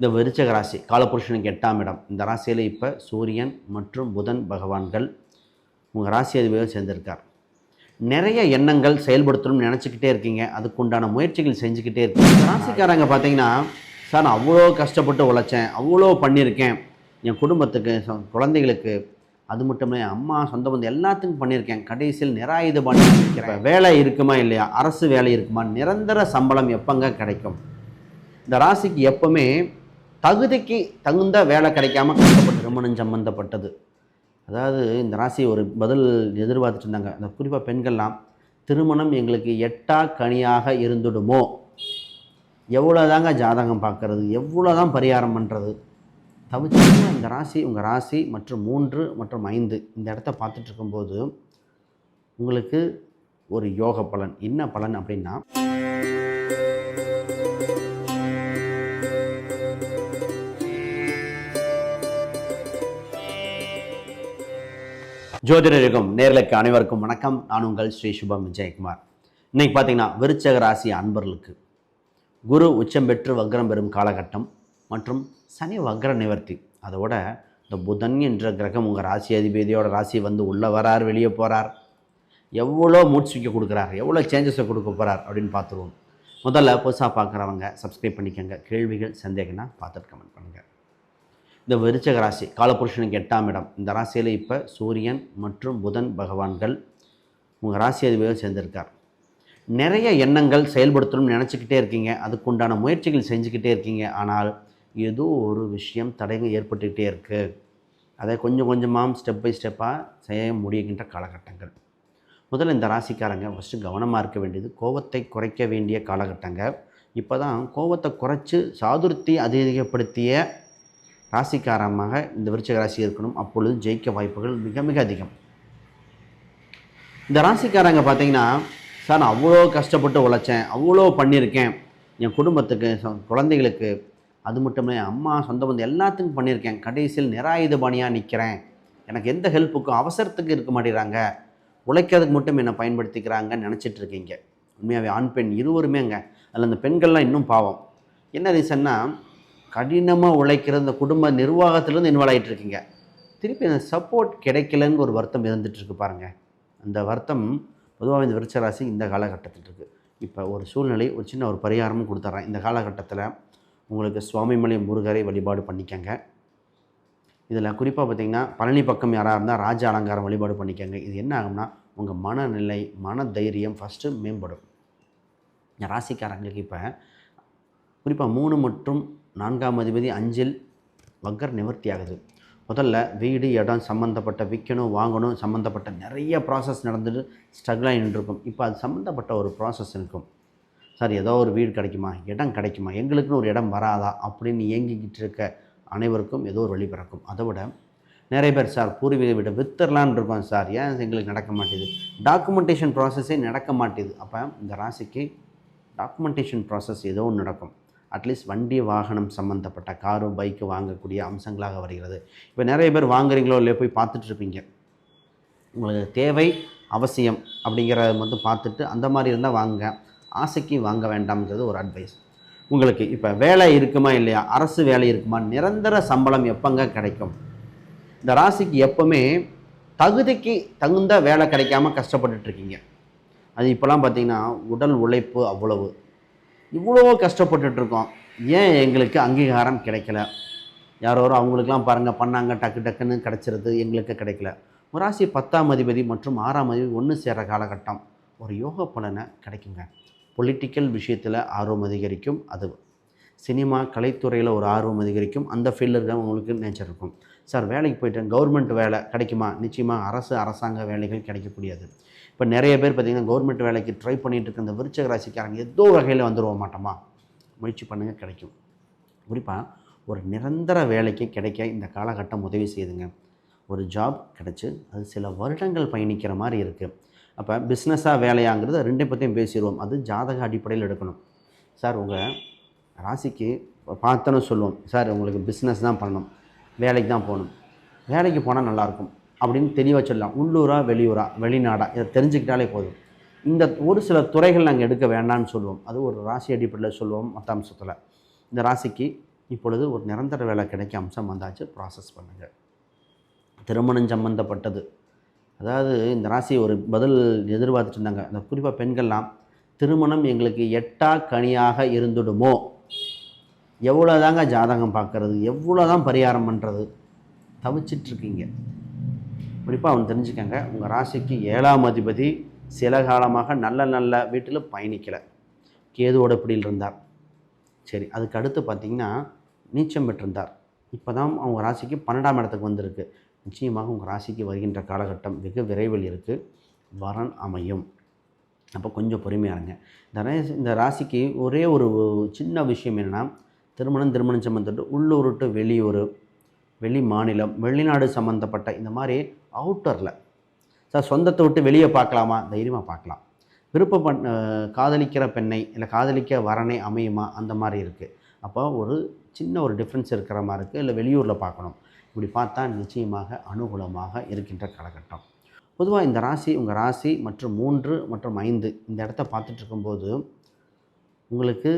இந்த விருச்சக ராசி காலபுருஷனுக்கு எட்டாம் இடம். இந்த ராசியில் இப்போ சூரியன் மற்றும் புதன் பகவான்கள் உங்கள் ராசி அதிபதியோடு சேர்ந்திருக்கார். நிறைய எண்ணங்கள் செயல்படுத்தணும்னு நினச்சிக்கிட்டே இருக்கீங்க. அதுக்குண்டான முயற்சிகள் செஞ்சுக்கிட்டே இருக்கீங்க ராசிக்காரங்க பார்த்தீங்கன்னா சார் நான் அவ்வளோ கஷ்டப்பட்டு உழைச்சேன் அவ்வளோ பண்ணியிருக்கேன். என் குடும்பத்துக்கு குழந்தைகளுக்கு அது மட்டும் இல்லை அம்மா சொந்த பந்தம் எல்லாத்துக்கும் பண்ணியிருக்கேன். கடைசியில் நிராயுத பண்ணி வேலை இருக்குமா இல்லையா? அரசு வேலை இருக்குமா? நிரந்தர சம்பளம் எப்பங்க கிடைக்கும்? இந்த ராசிக்கு எப்பவுமே தகுதிக்கு தகுந்த வேலை கிடைக்காம கஷ்டப்பட்டு திருமணம் சம்பந்தப்பட்டது. அதாவது இந்த ராசி ஒரு பதில் எதிர்பார்த்துட்டு இருந்தாங்க. அந்த குறிப்பாக பெண்கள்லாம் திருமணம் எங்களுக்கு எட்டா கனியாக இருந்துடுமோ? எவ்வளோதாங்க ஜாதகம் பார்க்கறது? எவ்வளோ தான் பரிகாரம் பண்ணுறது தவிர்த்து இந்த ராசி உங்கள் ராசி மற்றும் மூன்று மற்றும் ஐந்து இந்த இடத்த பார்த்துட்டு இருக்கும்போது உங்களுக்கு ஒரு யோக பலன். என்ன பலன் அப்படின்னா ஜோதிடருக்கும் நேர்களுக்கு அனைவருக்கும் வணக்கம். நான் உங்கள் ஸ்ரீ சுபம் விஜயகுமார். இன்னைக்கு பார்த்தீங்கன்னா விருச்சக ராசி அன்பர்களுக்கு குரு உச்சம் பெற்று வக்ரம் பெறும் காலகட்டம் மற்றும் சனி வக்ர நிவர்த்தி. அதோட இந்த புதன் என்ற கிரகம் உங்கள் ராசி அதிபதியோட ராசி வந்து உள்ளே வரார் வெளியே போகிறார் எவ்வளோ மூச்சுவிக்க கொடுக்குறார் எவ்வளோ சேஞ்சஸை கொடுக்க போகிறார் அப்படின்னு பார்த்துருவோம். முதல்ல புதுசாக பார்க்குறவங்க சப்ஸ்கிரைப் பண்ணிக்கோங்க. கேள்விகள் சந்தேகம்னா பார்த்துட்டு கமெண்ட் பண்ணுங்கள் இந்த விருச்சக ராசி காலபுருஷனுக்கு எட்டாம் இடம். இந்த ராசியில் இப்போ சூரியன் மற்றும் புதன் பகவான்கள் உங்கள் ராசி அதிபதியோடு சேர்ந்திருக்கார். நிறைய எண்ணங்கள் செயல்படுத்தணும்னு நினச்சிக்கிட்டே இருக்கீங்க. அதுக்குண்டான முயற்சிகள் செஞ்சுக்கிட்டே இருக்கீங்க. ஆனால் ஏதோ ஒரு விஷயம் தடைகள் ஏற்பட்டுக்கிட்டே இருக்குது அதை கொஞ்சம் கொஞ்சமாக ஸ்டெப் பை ஸ்டெப்பாக செய்ய முடியுகின்ற காலகட்டங்கள். முதல்ல இந்த ராசிக்காரங்க ஃபஸ்ட்டு கவனமாக இருக்க வேண்டியது கோபத்தை குறைக்க வேண்டிய காலகட்டங்கள் இப்போ தான் கோபத்தை குறைச்சி சாதுர்த்தி அதிகப்படுத்திய ராசிக்காரமாக இந்த விருச்சக ராசி இருக்கணும். அப்பொழுது ஜெயிக்க வாய்ப்புகள் மிக மிக அதிகம். இந்த ராசிக்காரங்க பார்த்தீங்கன்னா சார் நான் அவ்வளோ கஷ்டப்பட்டு உழைச்சேன் அவ்வளோ பண்ணியிருக்கேன். என் குடும்பத்துக்கு குழந்தைகளுக்கு அது மட்டும் இல்லை அம்மா சொந்த பந்தம் எல்லாத்துக்கும் பண்ணியிருக்கேன். கடைசியில் நிராயுத பணியாக நிற்கிறேன் எனக்கு எந்த ஹெல்ப்புக்கும் அவசரத்துக்கு இருக்க மாட்டேறாங்க உழைக்கிறதுக்கு மட்டும் என்னை பயன்படுத்திக்கிறாங்கன்னு நினச்சிட்டு இருக்கீங்க. உண்மையாகவே ஆண் பெண் இருவருமே அங்கே அதில் அந்த பெண்கள்லாம் இன்னும் பாவம். என்ன ரீசன்னா கடினமாக உழைக்கிற இந்த குடும்ப நிர்வாகத்திலேருந்து இன்வால்வ் ஆகிட்டு இருக்கீங்க. திருப்பி அந்த சப்போர்ட் கிடைக்கலன்னு ஒரு வருத்தம் இருந்துகிட்ருக்கு பாருங்கள் அந்த வருத்தம் பொதுவாக இந்த விருச்ச ராசி இந்த காலகட்டத்தில் இருக்குது இப்போ ஒரு சூழ்நிலை ஒரு சின்ன ஒரு பரிகாரமும் கொடுத்துட்றேன் இந்த காலகட்டத்தில் உங்களுக்கு சுவாமிமலை முருகரை வழிபாடு பண்ணிக்கங்க. இதில் குறிப்பாக பார்த்திங்கன்னா பழனி பக்கம் யாராக இருந்தால் ராஜ அலங்காரம் வழிபாடு பண்ணிக்கங்க. இது என்ன ஆகும்னா உங்கள் மனநிலை மன தைரியம் ஃபஸ்ட்டு மேம்படும் ராசிக்காரங்களுக்கு இப்போ குறிப்பாக மூணு மற்றும் நான்காம் அதிபதி அஞ்சில் வக்கர் நிவர்த்தி ஆகுது முதல்ல வீடு இடம் சம்மந்தப்பட்ட விற்கணும் வாங்கணும் சம்மந்தப்பட்ட நிறைய ப்ராசஸ் நடந்துட்டு ஸ்ட்ரகிள் நின்றுருக்கும். இப்போ அது சம்மந்தப்பட்ட ஒரு ப்ராசஸ் இருக்கும். சார் ஏதோ ஒரு வீடு கிடைக்குமா? இடம் கிடைக்குமா? எங்களுக்குன்னு ஒரு இடம் வராதா? அப்படின்னு இயங்கிக்கிட்டு இருக்க அனைவருக்கும் ஏதோ ஒரு வழி பிறக்கும். அதை விட நிறைய பேர் சார் பூர்வீக வீட்டை வித்துடலான்னு இருக்கோம் சார். ஏன் எங்களுக்கு நடக்க மாட்டேது? டாக்குமெண்டேஷன் ப்ராசஸே நடக்க மாட்டேது. அப்போ இந்த ராசிக்கு டாக்குமெண்டேஷன் ப்ராசஸ் ஏதோ ஒன்று நடக்கும். அட்லீஸ்ட் வண்டி வாகனம் சம்மந்தப்பட்ட காரும் பைக்கு வாங்கக்கூடிய அம்சங்களாக வருகிறது. இப்போ நிறைய பேர் வாங்குறீங்களோ இல்லையோ போய் பார்த்துட்ருப்பீங்க. உங்களுக்கு தேவை அவசியம் அப்படிங்கிறத மட்டும் பார்த்துட்டு அந்த மாதிரி இருந்தால் வாங்குங்க ஆசைக்கு வாங்க வேண்டாம்ங்கிறது ஒரு அட்வைஸ் உங்களுக்கு இப்போ வேலை இருக்குமா இல்லையா? அரசு வேலை இருக்குமா? நிரந்தர சம்பளம் எப்போங்க கிடைக்கும்? இந்த ராசிக்கு எப்போவுமே தகுதிக்கு தகுந்த வேலை கிடைக்காம கஷ்டப்பட்டுட்ருக்கீங்க. அது இப்போலாம் பார்த்தீங்கன்னா உடல் உழைப்பு அவ்வளவு. இவ்வளோ கஷ்டப்பட்டுட்டு இருக்கோம் ஏன் எங்களுக்கு அங்கீகாரம் கிடைக்கல? யாரோ அவங்களுக்கெல்லாம் பாருங்கள் பண்ணாங்க டக்கு டக்குன்னு கிடச்சிருது எங்களுக்கு கிடைக்கல. ஒரு ராசி பத்தாம் அதிபதி மற்றும் ஆறாம் அதிபதி ஒன்று சேர காலகட்டம். ஒரு யோக பலனை கிடைக்குங்க. பொலிட்டிக்கல் விஷயத்தில் ஆர்வம் அதிகரிக்கும் அது சினிமா கலைத்துறையில் ஒரு ஆர்வம் அதிகரிக்கும். அந்த ஃபீல்டில் இருக்க உங்களுக்கு நேச்சர் இருக்கும். சார் வேலைக்கு போயிட்டேன். கவர்மெண்ட் வேலை கிடைக்குமா? நிச்சயமாக அரசு அரசாங்க வேலைகள் கிடைக்கக்கூடியது. இப்போ நிறைய பேர் பார்த்திங்கன்னா கவர்மெண்ட் வேலைக்கு ட்ரை பண்ணிகிட்டு இருக்க இந்த விருச்சக ராசிக்காரங்க ஏதோ வகையில் வந்துடுவோ மாட்டோமா? முயற்சி பண்ணுங்கள் கிடைக்கும். குறிப்பாக ஒரு நிரந்தர வேலைக்கு கிடைக்க இந்த காலகட்டம் உதவி செய்யுதுங்க. ஒரு ஜாப் கிடச்சி அது சில வருடங்கள் பயணிக்கிற மாதிரி இருக்குது அப்போ பிஸ்னஸாக வேலையாங்கிறது ரெண்டை பற்றியும் பேசிடுவோம். அது ஜாதக அடிப்படையில் எடுக்கணும். சார் உங்கள் ராசிக்கு பார்த்தோன்னு சொல்லுவோம். சார் உங்களுக்கு பிஸ்னஸ் தான் பண்ணணும். வேலைக்கு தான் போகணும். வேலைக்கு போனால் நல்லாயிருக்கும் அப்படின்னு தெளிவாக சொல்லலாம். உள்ளூரா வெளியூரா வெளிநாடா இதை தெரிஞ்சுக்கிட்டாலே போதும். இந்த ஒரு சில துறைகள் நாங்கள் எடுக்க வேண்டாம்னு சொல்லுவோம். அது ஒரு ராசி அடிப்படையில் சொல்லுவோம் மற்ற அம்சத்தில் இந்த ராசிக்கு இப்பொழுது ஒரு நிரந்தர வேலை கிடைக்க அம்சம் வந்தாச்சு. ப்ராசஸ் பண்ணுங்கள் திருமணம் சம்பந்தப்பட்டது. அதாவது இந்த ராசி ஒரு பதில் எதிர்பார்த்துட்டு இருந்தாங்க. அந்த குறிப்பாக பெண்கள்லாம் திருமணம் எங்களுக்கு எட்டா கனியாக இருந்துடுமோ? எவ்வளோ தாங்க ஜாதகம் பார்க்குறது? எவ்வளோ தான் பரிகாரம் பண்ணுறது தவிச்சிட்ருக்கீங்க குறிப்பாக அவன் தெரிஞ்சுக்கங்க உங்கள் ராசிக்கு ஏழாம் அதிபதி சில காலமாக நல்ல நல்ல வீட்டில் பயணிக்கலை. கேதுவோட பிடியில் இருந்தார். சரி அதுக்கு அடுத்து பார்த்தீங்கன்னா நீச்சம் பெற்றிருந்தார். இப்போ தான் அவங்க ராசிக்கு பன்னெண்டாம் இடத்துக்கு வந்திருக்கு. நிச்சயமாக உங்கள் ராசிக்கு வருகின்ற காலகட்டம் வெகு விரைவில் இருக்குது வரன் அமையும். அப்போ கொஞ்சம் பொறுமையாக இருங்க. இந்த ராசி இந்த ராசிக்கு ஒரே ஒரு சின்ன விஷயம் என்னென்னா திருமணம் திருமணம் சம்பந்தப்பட்டு உள்ளூர் டு வெளியூர் வெளி மாநிலம் வெளிநாடு சம்மந்தப்பட்ட இந்த மாதிரி அவுட்டரில் சார் சொந்தத்தை விட்டு வெளியே பார்க்கலாமா? தைரியமாக பார்க்கலாம். விருப்பப்பட் காதலிக்கிற பெண்ணை இல்லை காதலிக்க வரனே அமையுமா? அந்த மாதிரி இருக்குது அப்போ ஒரு சின்ன ஒரு டிஃப்ரென்ஸ் இருக்கிற மாதிரி இருக்குது இல்லை வெளியூரில் பார்க்கணும். இப்படி பார்த்தா நிச்சயமாக அனுகூலமாக இருக்கின்ற காலகட்டம். பொதுவாக இந்த ராசி உங்கள் ராசி மற்றும் மூன்று மற்றும் ஐந்து இந்த இடத்த பார்த்துட்டு இருக்கும்போது உங்களுக்கு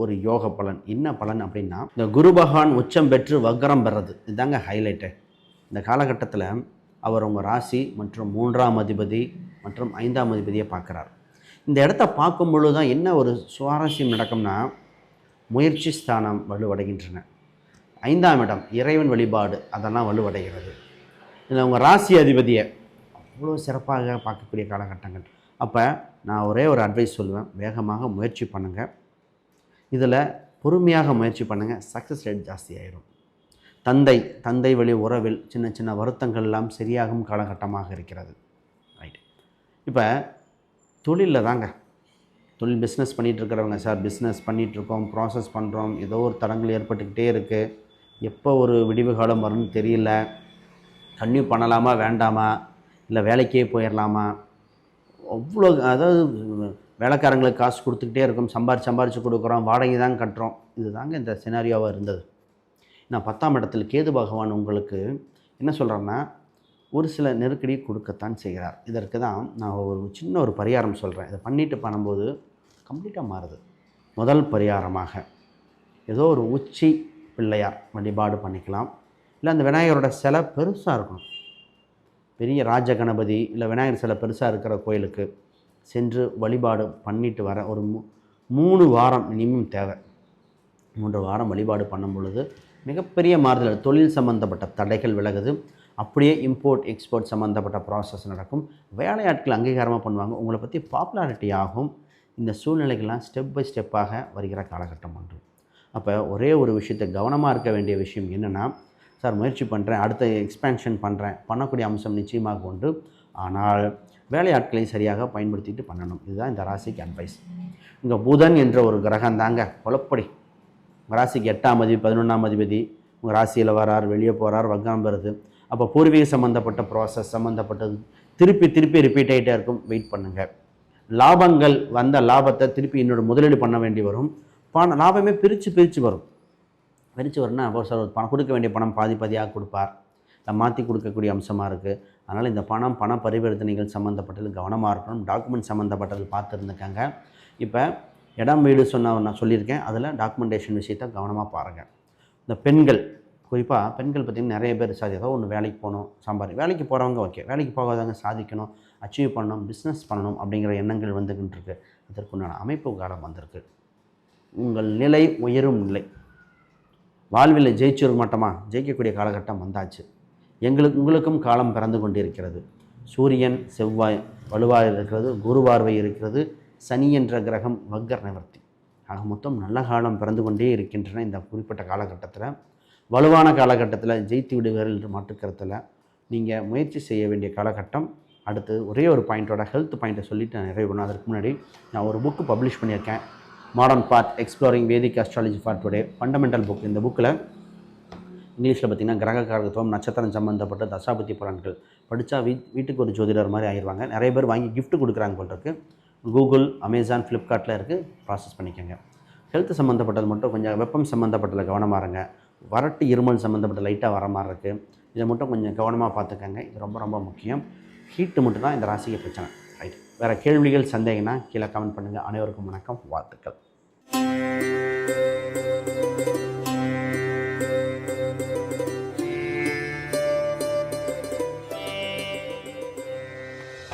ஒரு யோக பலன். என்ன பலன் அப்படின்னா இந்த குரு பகவான் உச்சம் பெற்று வக்ரம் பெறது இதுதாங்க ஹைலைட்டு இந்த காலகட்டத்தில் அவர் உங்கள் ராசி மற்றும் மூன்றாம் அதிபதி மற்றும் ஐந்தாம் அதிபதியை பார்க்குறார். இந்த இடத்த பார்க்கும் பொழுது தான் என்ன ஒரு சுவாரஸ்யம் நடக்கும்னா முயற்சி ஸ்தானம் வலுவடைகின்றன. ஐந்தாம் இடம் இறைவன் வழிபாடு அதெல்லாம் வலுவடைகிறது. இதில் உங்கள் ராசி அதிபதியை அவ்வளோ சிறப்பாக பார்க்கக்கூடிய காலகட்டங்கள். அப்போ நான் ஒரே ஒரு அட்வைஸ் சொல்லுவேன். வேகமாக முயற்சி பண்ணுங்கள் இதில் பொறுமையாக முயற்சி பண்ணுங்கள் சக்ஸஸ் ரேட் ஜாஸ்தி ஆயிடும் தந்தை தந்தை வழி உறவில் சின்ன சின்ன வருத்தங்கள் எல்லாம் சரியாகும் காலகட்டமாக இருக்கிறது. ரைட் இப்போ தொழிலில் தாங்க. தொழில் பிஸ்னஸ் பண்ணிகிட்டு இருக்கிறவங்க சார் பிஸ்னஸ் பண்ணிகிட்ருக்கோம் ப்ராசஸ் பண்ணுறோம் ஏதோ ஒரு தடங்கள் ஏற்பட்டுக்கிட்டே இருக்குது எப்போ ஒரு விடிவு காலம் வரும்னு தெரியல. கன்யூ பண்ணலாமா வேண்டாமா? இல்லை வேலைக்கே போயிடலாமா அவ்வளோ அதாவது வேலைக்காரங்களுக்கு காசு கொடுத்துக்கிட்டே இருக்கும் சம்பாரிச்சு சம்பாரித்து கொடுக்குறோம் வாடகை தான் கட்டுறோம். இது தாங்க இந்த சினாரியோவாக இருந்தது. நான் பத்தாம் இடத்துல கேது பகவான் உங்களுக்கு என்ன சொல்கிறேன்னா ஒரு சில நெருக்கடி கொடுக்கத்தான் செய்கிறார். இதற்கு தான் நான் ஒரு சின்ன ஒரு பரிகாரம் சொல்கிறேன் இதை பண்ணிட்டு பண்ணும்போது கம்ப்ளீட்டாக மாறுது. முதல் பரிகாரமாக ஏதோ ஒரு உச்சி பிள்ளையார் வழிபாடு பண்ணிக்கலாம். இல்லை அந்த விநாயகரோட சிலை பெருசாக இருக்கணும். பெரிய ராஜ கணபதி இல்லை விநாயகர் சிலை பெருசாக இருக்கிற கோயிலுக்கு சென்று வழிபாடு பண்ணிட்டு வர ஒரு மூ மூணு வாரம் மினிமம் தேவை. மூன்று வாரம் வழிபாடு பண்ணும் பொழுது மிகப்பெரிய மாறுதல் தொழில் சம்பந்தப்பட்ட தடைகள் விலகுது. அப்படியே இம்போர்ட் எக்ஸ்போர்ட் சம்மந்தப்பட்ட ப்ராசஸ் நடக்கும். வேலையாட்கள் அங்கீகாரமாக பண்ணுவாங்க. உங்களை பற்றி பாப்புலாரிட்டி ஆகும். இந்த சூழ்நிலைகள்லாம் ஸ்டெப் பை ஸ்டெப்பாக வருகிற காலகட்டம் ஒன்று. அப்போ ஒரே ஒரு விஷயத்தை கவனமாக இருக்க வேண்டிய விஷயம் என்னென்னா சார் முயற்சி பண்ணுறேன் அடுத்த எக்ஸ்பேன்ஷன் பண்ணுறேன் பண்ணக்கூடிய அம்சம் நிச்சயமாக உண்டு ஆனால் வேலையாட்களை சரியாக பயன்படுத்திட்டு பண்ணணும். இதுதான் இந்த ராசிக்கு அட்வைஸ் இங்கே புதன் என்ற ஒரு கிரகம் தாங்க. குழப்படி உங்கள் ராசிக்கு எட்டாம் அதிபதி பதினொன்றாம் அதிபதி உங்கள் ராசியில் வரார் வெளியே போகிறார் வக்கம் வருது அப்போ பூர்வீக சம்மந்தப்பட்ட ப்ராசஸ் சம்மந்தப்பட்டது திருப்பி திருப்பி ரிப்பீட் ஆகிட்டே இருக்கும். வெயிட் பண்ணுங்கள் லாபங்கள் வந்த லாபத்தை திருப்பி என்னோட முதலீடு பண்ண வேண்டி வரும். பணம் லாபமே பிரித்து பிரித்து வரும். பிரித்து வரும்னா அப்போ சார் பணம் கொடுக்க வேண்டிய பணம் பாதி பாதியாக கொடுப்பார். மாற்றி கொடுக்கக்கூடிய அம்சமாக இருக்குது அதனால் இந்த பணம் பண பரிவர்த்தனைகள் சம்மந்தப்பட்டது கவனமாக இருக்கணும். டாக்குமெண்ட் சம்மந்தப்பட்டது பார்த்துருந்துக்காங்க. இப்போ இடம் வீடு சொன்ன நான் சொல்லியிருக்கேன். அதில் டாக்குமெண்டேஷன் விஷயத்தை கவனமாக பாருங்கள் இந்த பெண்கள் குறிப்பாக பெண்கள் பார்த்திங்கன்னா நிறைய பேர் சாதி ஏதோ ஒன்று வேலைக்கு போகணும் சம்பாதி வேலைக்கு போகிறவங்க ஓகே வேலைக்கு போகாதவங்க சாதிக்கணும் அச்சீவ் பண்ணணும் பிஸ்னஸ் பண்ணணும் அப்படிங்கிற எண்ணங்கள் வந்துக்கிட்டு இருக்கு. அதற்குண்டான அமைப்பு காலம் வந்திருக்கு. உங்கள் நிலை உயரும் நிலை. வாழ்வில் ஜெயிச்சிருக்க மாட்டோமா? ஜெயிக்கக்கூடிய காலகட்டம் வந்தாச்சு. எங்களுக்கு உங்களுக்கும் காலம் பிறந்து கொண்டிருக்கிறது. சூரியன் செவ்வாய் வலுவாக இருக்கிறது குரு பார்வை இருக்கிறது சனி என்ற கிரகம் வக்கர் நிவர்த்தி ஆக மொத்தம் நல்ல காலம் பிறந்து கொண்டே இருக்கின்றன இந்த குறிப்பிட்ட காலகட்டத்தில். வலுவான காலகட்டத்தில் ஜெயித்து விடுவீர்கள் என்று மாற்றுக்கிறதுல நீங்கள் முயற்சி செய்ய வேண்டிய காலகட்டம். அடுத்து ஒரே ஒரு பாயிண்ட்டோட ஹெல்த் பாயிண்ட்டை சொல்லிட்டு நான் நிறைவு பண்ணேன் அதற்கு முன்னாடி நான் ஒரு புக்கு பப்ளிஷ் பண்ணியிருக்கேன். Modern part exploring Vedic astrology for today fundamental book இந்த புக்கில் இங்கிலீஷில் பார்த்தீங்கன்னா கிரக காரகத்துவம் நட்சத்திரம் சம்மந்தப்பட்ட தசாபதி பலன்கள் படித்தா வீ வீட்டுக்கு ஒரு ஜோதிடர் மாதிரி ஆயிடுவாங்க நிறைய பேர் வாங்கி கிஃப்ட் கொடுக்குறாங்க போல் இருக்கு. கூகுள் அமேசான் ஃப்ளிப்கார்ட்டில் இருக்குது ப்ராசஸ் பண்ணிக்கோங்க. ஹெல்த் சம்மந்தப்பட்டது மட்டும் கொஞ்சம் வெப்பம் சம்மந்தப்பட்டதில் கவனமாக இருங்க. வறட்டு இருமல் சம்மந்தப்பட்ட லைட்டாக வர மாதிரி இருக்குது இதை மட்டும் கொஞ்சம் கவனமாக பார்த்துக்கோங்க. இது ரொம்ப ரொம்ப முக்கியம். ஹீட்டு மட்டும் தான் இந்த ராசிக்கு பிரச்சனை. ரைட் வேறு கேள்விகள் சந்தேகம்னா கீழே கமெண்ட் பண்ணுங்கள் அனைவருக்கும் வணக்கம். வாழ்த்துக்கள்.